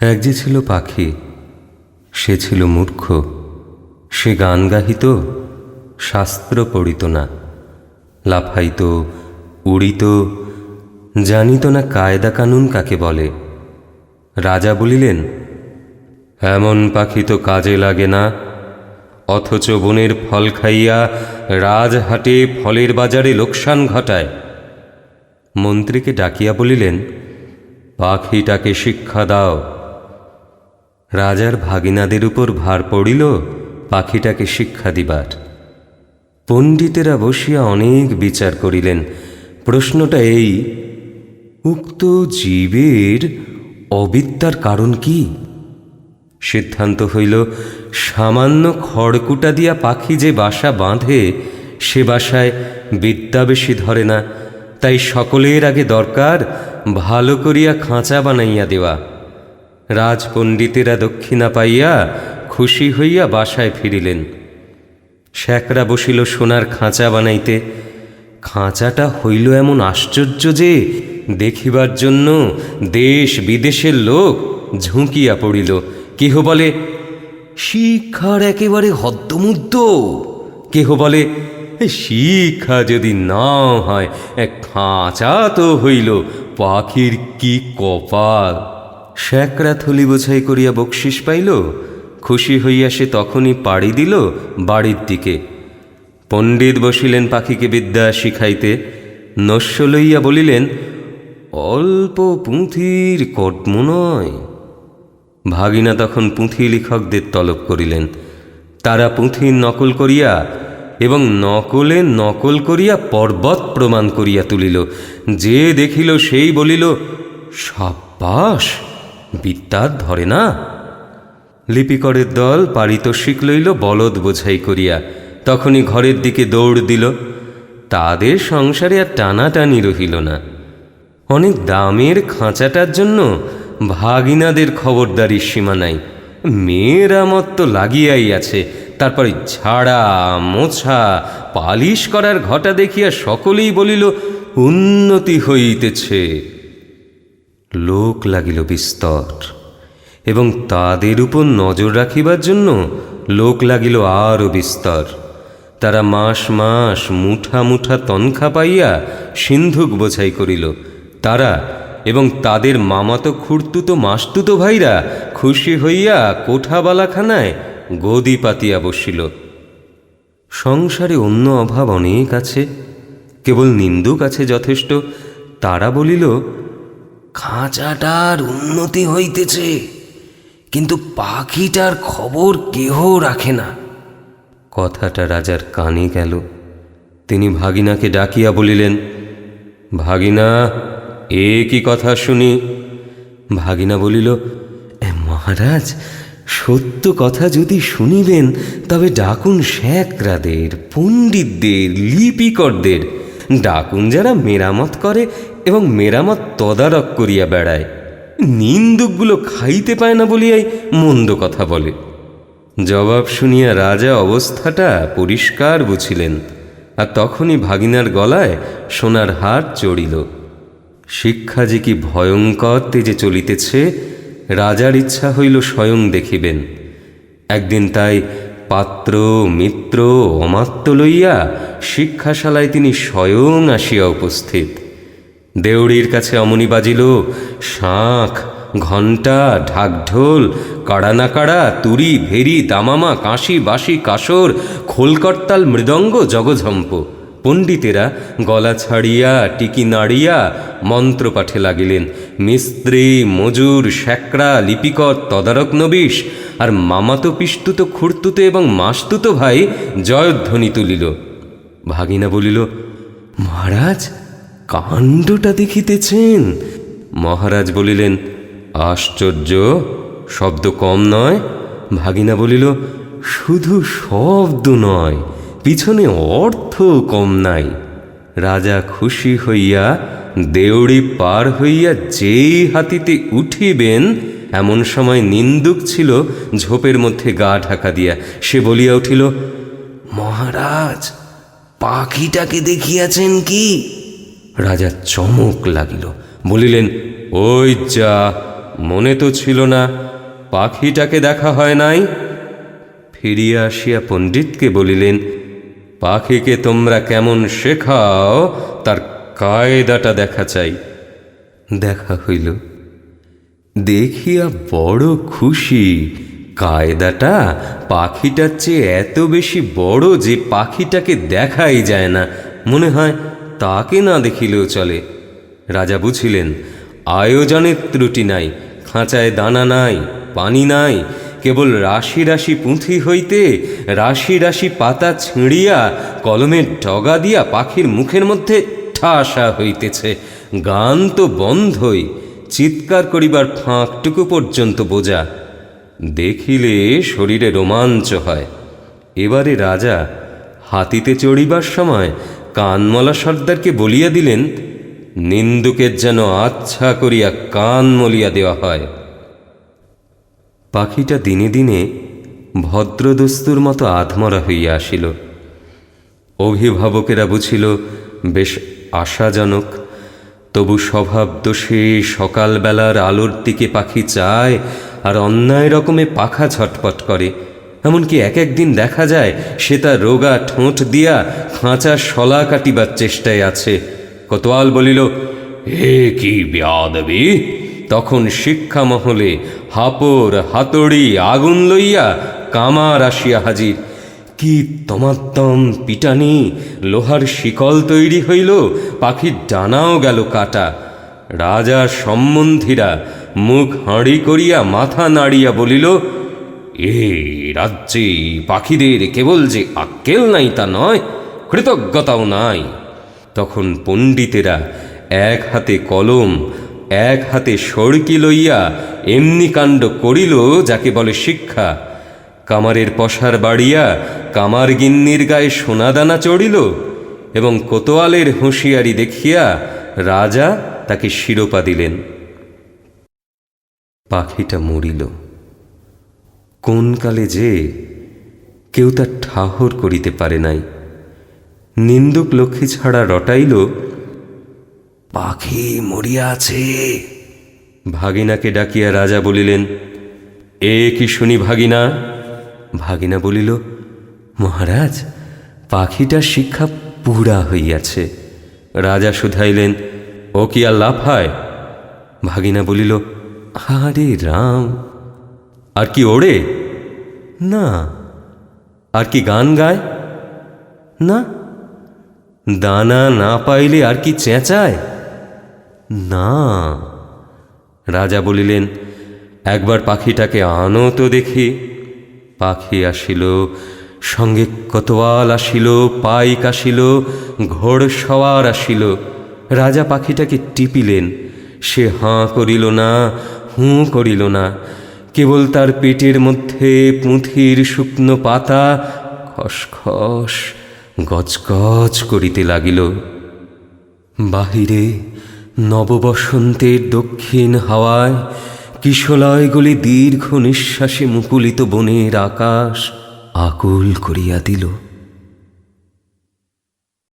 এক যে ছিল পাখি, সে ছিল মূর্খ। সে গান গাহিত, শাস্ত্র পড়িত না, লাফাইত, উড়িত, জানিত না কায়দা কানুন কাকে বলে। রাজা বলিলেন, এমন পাখি তো কাজে লাগে না, অথচ বনের ফল খাইয়া রাজহাটে ফলের বাজারে লোকসান ঘটায়। মন্ত্রীকে ডাকিয়া বলিলেন, পাখিটাকে শিক্ষা দাও রাজার ভাগিনাদের উপর ভার পড়িল, পাখিটাকে শিক্ষা দিবার। পণ্ডিতেরা বসিয়া অনেক বিচার করিলেন। প্রশ্নটা এই, উক্ত জীবের অবিদ্যার কারণ কি? সিদ্ধান্ত হইল, সামান্য খড়কুটা দিয়া পাখি যে বাসা বাঁধে, সে বাসায় বিদ্যা বেশি ধরে না। তাই সকলের আগে দরকার, ভালো করিয়া খাঁচা বানাইয়া দেওয়া। রাজপণ্ডিতেরা দক্ষিণা পাইয়া খুশি হইয়া বাসায় ফিরিলেন। শ্যাকরা বসিল সোনার খাঁচা বানাইতে। খাঁচাটা হইল এমন আশ্চর্য যে, দেখিবার জন্য দেশ বিদেশের লোক ঝুঁকিয়া পড়িল। কেহ বলে, শিক্ষার একেবারে হদ্দমুদ্দ। কেহ বলে, শিক্ষা যদি না হয়, খাঁচা তো হইল পাখির কি কপাল। শ্যাকরা থলি বোঝাই করিয়া বকশিস পাইল, খুশি হইয়া সে তখনই পাড়ি দিল বাড়ির দিকে। পণ্ডিত বসিলেন পাখিকে বিদ্যা শিখাইতে, নস্য লইয়া বলিলেন, অল্প পুঁথির কর্ম নয়। ভাগিনা তখন পুঁথি লেখকদের তলব করিলেন। তারা পুঁথির নকল করিয়া এবং নকলে নকল করিয়া পর্বত প্রমাণ করিয়া তুলিল। যে দেখিল সেই বলিল, সাব্বাস! বিদ্যার ধরে না? লিপিকরের দল পারিতোষিক লইল, বলদ বোঝাই করিয়া। তখনই ঘরের দিকে দৌড় দিল। তাদের সংসারে আর টানাটানি রহিল না। অনেক দামের খাঁচাটার জন্য ভাগিনাদের খবরদারির সীমা নাই। মেয়েরামত তো লাগিয়াই আছে। তারপরে ঝাড়া, মোছা, পালিশ করার ঘটা দেখিয়া সকলেই বলিল, উন্নতি হইতেছে। লোক লাগিল বিস্তর, এবং তাদের উপর নজর রাখিবার জন্য লোক লাগিল আরও বিস্তর। তারা মাস মাস মুঠা মুঠা তনখা পাইয়া সিন্ধুক বোঝাই করিল, তারা এবং তাদের মামাতো খুঁড়তুতো মাসতুতো ভাইরা খুশি হইয়া কোঠাবালাখানায় গদি পাতিয়া বসিল। সংসারে অন্য অভাব অনেক আছে, কেবল নিন্দুক আছে যথেষ্ট। তারা বলিল খাঁচাটার উন্নতি হইতেছে কিন্তু পাখিটার খবর কেহ রাখে না। কথাটা রাজার কানে গেল। তিনি ভাগিনাকে ডাকিয়া বলিলেন ভাগিনা এ কি কথা শুনি? ভাগিনা বলিল "এ, মহারাজ সত্য কথা যদি শুনিবেন তবে ডাকুন শ্যাকরাদের পণ্ডিতদের লিপিকরদের। ডাকুন যারা মেরামত করে এবং মেরামত তদারক করিয়া বেড়ায়। নিন্দুকগুলো খাইতে পায় না বলিয়াই মন্দ কথা বলে। জবাব শুনিয়া রাজা অবস্থাটা পরিষ্কার বুঝিলেন, আর তখনই ভাগিনার গলায় সোনার হার চড়িল। শিক্ষা যে কি ভয়ঙ্কর তেজে চলিতেছে, রাজার ইচ্ছা হইল স্বয়ং দেখিবেন। একদিন তাই পাত্র, মিত্র, অমাত্য লইয়া শিক্ষাশালায় তিনি স্বয়ং আসিয়া উপস্থিত। দেউড়ির কাছে অমনি বাজিল, শাঁখ, ঘণ্টা, ঢাকঢোল, কাড়ানাকাড়া তুরি ভেরি, দামামা, কাশি, বাঁশি, কাসর, খোলকর্তাল, মৃদঙ্গ, জগঝম্প। পণ্ডিতেরা গলা ছাড়িয়া, টিকি নাড়িয়া মন্ত্র পাঠে লাগিলেন। মিস্ত্রি, মজুর শ্যাকরা লিপিকর, তদারক নবিশ, আর মামাতো, পিস্তুত, খুঁড়তুতো এবং মাস্তুতো ভাই জয়ধ্বনি তুলিল। ভাগিনা বলিল, মহারাজ কাণ্ডটা দেখিতেছেন? মহারাজ বলিলেন, আশ্চর্য, শব্দ কম নয়। ভাগিনা বলিল, শুধু শব্দ নয়, পিছনে অর্থ কম নাই। রাজা খুশি হইয়া দেউড়ি পার হইয়া যেই হাতিতে উঠিবেন, এমন সময় নিন্দুক ছিল ঝোপের মধ্যে গা ঢাকা দিয়া। সে বলিয়া উঠিল, মহারাজ, পাখিটাকে দেখিয়াছেন কি? রাজা চমক লাগিল, বলিলেন, ওই যা, মনে তো ছিল না, পাখিটাকে দেখা হয় নাই? ফিরিয়া আসিয়া পণ্ডিতকে বলিলেন, পাখিকে তোমরা কেমন শেখাও, তার কায়দাটা দেখা চাই। দেখা হইল, দেখিয়া বড় খুশি, কায়দাটা পাখিটার চেয়ে এত বেশি বড় যে পাখিটাকে দেখাই যায় না, মনে হয় তাকে না দেখিলেও চলে। রাজা বুঝিলেন, আয়োজনের ত্রুটি নাই, খাঁচায় দানা নাই, পানি নাই, কেবল রাশি রাশি পুঁথি হইতে রাশি রাশি পাতা ছিঁড়িয়া কলমের ডগা দিয়া পাখির মুখের মধ্যে ঠাসা হইতেছে। গান তো বন্ধই, চিৎকার করিবার ফাঁকটুকু পর্যন্ত বোঝা। দেখিলে শরীরে রোমাঞ্চ হয়। এবারে রাজা হাতিতে চড়িবার সময় কানমলা সর্দারকে বলিয়া দিলেন, নিন্দুকের যেন আচ্ছা করিয়া কান মলিয়া দেওয়া হয়। পাখিটা দিনে দিনে ভদ্রদস্তুর মতো আধমরা হইয়া আসিল। অভিভাবকেরা বুঝিল, বেশ আশাজনক। তবু স্বভাব দোষে সকালবেলার আলোর দিকে পাখি চায় আর অন্যায় রকমে পাখা ঝটপট করে। এমনকি এক একদিন দেখা যায় সে তার রোগা ঠোঁট দিয়া খাঁচা শলা কাটিবার চেষ্টায় আছে। কোতোয়াল বলিল হে কি বেয়াদবি? তখন শিক্ষা মহলে হাপর হাতড়ি আগুন লইয়া কামার আসিয়া হাজির। কি তমাত্তম পিটানি, লোহার শিকল তৈরি হইল, পাখির ডানাও গেল কাটা। রাজার সম্বন্ধীরা মুখ হাঁড়ি করিয়া মাথা নাড়িয়া বলিল এ রাজ্যে পাখিদের কেবল যে আক্কেল নাই তা নয়, কৃতজ্ঞতাও নাই। তখন পণ্ডিতেরা এক হাতে কলম, এক হাতে সড়কি লইয়া এমনি কাণ্ড করিল যাকে বলে শিক্ষা। কামারের পশার বাড়িয়া কামার গিন্নির গায়ে সোনাদানা চড়িল এবং কোতোয়ালের হুঁশিয়ারি দেখিয়া রাজা তাকে শিরোপা দিলেন। পাখিটা মরিল। কোন কালে যে কেউ তার ঠাহর করিতে পারে নাই। নিন্দুক লক্ষ্মী ছাড়া রটাইল পাখি মরিয়া আছে। ভাগিনাকে ডাকিয়া রাজা বলিলেন এ কি শুনি ভাগিনা? ভাগিনা বলিল মহারাজ পাখিটার শিক্ষা পুরা হইয়াছে। রাজা শুধাইলেন ও কি আর লাফায়? ভাগিনা বলিল আরে রাম আর কি ওড়ে? না। আর কি গান গায়? না। দানা না পাইলে আর কি চেঁচায়? না। রাজা বলিলেন একবার পাখিটাকে আনো তো দেখি। পাখি আসিল সঙ্গে কতোয়াল আসিল পাইক আসিল ঘোড় সওয়ার আসিল। রাজা পাখিটাকে টিপিলেন সে হাঁ করিল না হুঁ করিল না। কেবল তার পেটের মধ্যে পুঁথির শুকনো পাতা খসখস গজগজ করিতে লাগিল। বাহিরে নববসন্তের দক্ষিণ হাওয়ায় কিশলয়গুলি দীর্ঘ নিঃশ্বাসে মুকুলিত বনের আকাশ আকুল করিয়া দিল।